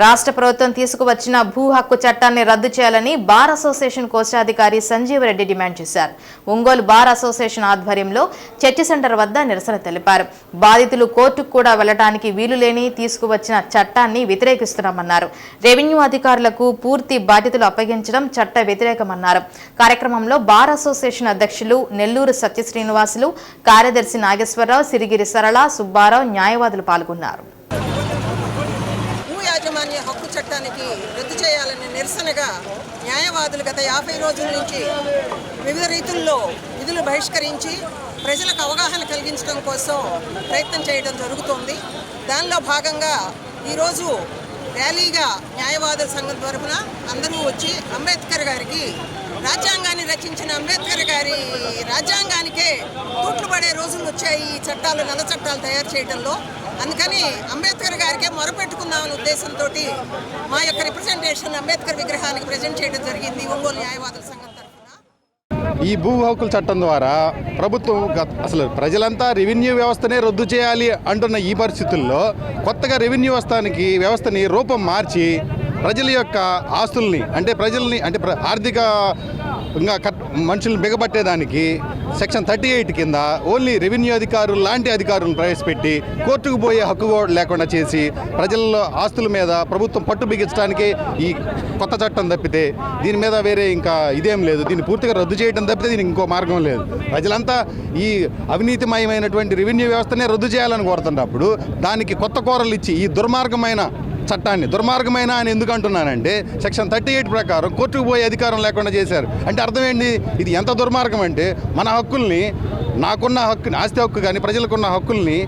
రాష్ట్ర ప్రభుత్వం తీసుకువచ్చిన భూ హక్కు చట్టాన్ని రద్దు చేయాలని బార్ అసోసియేషన్ కోశాధికారి సంజీవరెడ్డి డిమాండ్ చేశారు. ఒంగోలు బార్ అసోసియేషన్ ఆధ్వర్యంలో చర్చి సెంటర్ వద్ద నిరసన తెలిపారు. బాధితులు కోర్టుకు కూడా వెళ్ళడానికి వీలు లేని తీసుకువచ్చిన చట్టాన్ని వ్యతిరేకిస్తున్నామన్నారు. రెవెన్యూ అధికారులకు పూర్తి బాధ్యతలు అప్పగించడం చట్ట వ్యతిరేకమన్నారు. కార్యక్రమంలో బార్ అసోసియేషన్ అధ్యక్షులు నెల్లూరు సత్య శ్రీనివాసులు కార్యదర్శి నాగేశ్వరరావు సిరిగిరి సరళ సుబ్బారావు న్యాయవాదులు పాల్గొన్నారు. యాజమాన్య హక్కు చట్టానికి రద్దు చేయాలని నిరసనగా న్యాయవాదులు గత యాభై రోజుల నుంచి వివిధ రీతుల్లో విధులు బహిష్కరించి ప్రజలకు అవగాహన కలిగించడం కోసం ప్రయత్నం చేయడం జరుగుతోంది. దానిలో భాగంగా ఈరోజు ర్యాలీగా న్యాయవాదుల సంఘం తరఫున అందరూ వచ్చి అంబేద్కర్ గారికి రాజ్యాంగాన్ని రచించిన అంబేద్కర్ గారి రాజ్యాంగానికే తూట్లు పడే రోజులు వచ్చాయి ఈ చట్టాలు నల్ల చట్టాలు తయారు చేయడంలో. అందుకని అంబేద్కర్ గారికే మొరపెట్టుకుందామనే ఉద్దేశంతో మా యొక్క రిప్రజెంటేషన్ అంబేద్కర్ విగ్రహానికి ప్రజెంట్ చేయడం జరిగింది ఒంగోలు న్యాయవాదుల సంఘం ఈ భూ హక్కుల చట్టం ద్వారా ప్రభుత్వం అసలు ప్రజలంతా రెవెన్యూ వ్యవస్థనే రద్దు చేయాలి అంటున్న ఈ పరిస్థితుల్లో కొత్తగా రెవెన్యూ వ్యవస్థానికి వ్యవస్థని రూపం మార్చి ప్రజల యొక్క ఆస్తుల్ని అంటే ప్రజల్ని అంటే ఆర్థిక ఇంకా కట్ మనుషుల్ని బిగబట్టేదానికి సెక్షన్ థర్టీ ఎయిట్ కింద ఓన్లీ రెవెన్యూ అధికారులు లాంటి అధికారులను ప్రవేశపెట్టి కోర్టుకు పోయే హక్కు కూడా లేకుండా చేసి ప్రజల్లో ఆస్తుల మీద ప్రభుత్వం పట్టు బిగించడానికి ఈ కొత్త చట్టం తప్పితే దీని మీద వేరే ఇంకా ఇదేం లేదు. దీన్ని పూర్తిగా రద్దు చేయడం తప్పితే దీనికి ఇంకో మార్గం లేదు. ప్రజలంతా ఈ అవినీతిమయమైనటువంటి రెవెన్యూ వ్యవస్థనే రద్దు చేయాలని కోరుతున్నప్పుడు దానికి కొత్త కూరలు ఇచ్చి ఈ దుర్మార్గమైన చట్టాన్ని దుర్మార్గమైన అని ఎందుకు అంటున్నానంటే సెక్షన్ థర్టీ ఎయిట్ ప్రకారం కోర్టుకు పోయే అధికారం లేకుండా చేశారు. అంటే అర్థం ఏంటి ఇది ఎంత దుర్మార్గం అంటే మన హక్కుల్ని నాకున్న హక్కు ఆస్తి హక్కు కానీ ప్రజలకున్న హక్కుల్ని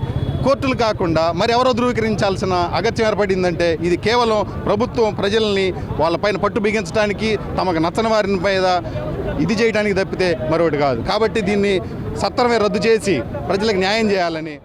కోర్టులు కాకుండా మరి ఎవరో ధృవీకరించాల్సిన అగత్యం ఏర్పడిందంటే ఇది కేవలం ప్రభుత్వం ప్రజల్ని వాళ్ళపైన పట్టు బిగించడానికి తమకు నచ్చని వారిని మీద ఇది చేయడానికి తప్పితే మరొకటి కాదు. కాబట్టి దీన్ని సత్వరమే రద్దు చేసి ప్రజలకు న్యాయం చేయాలని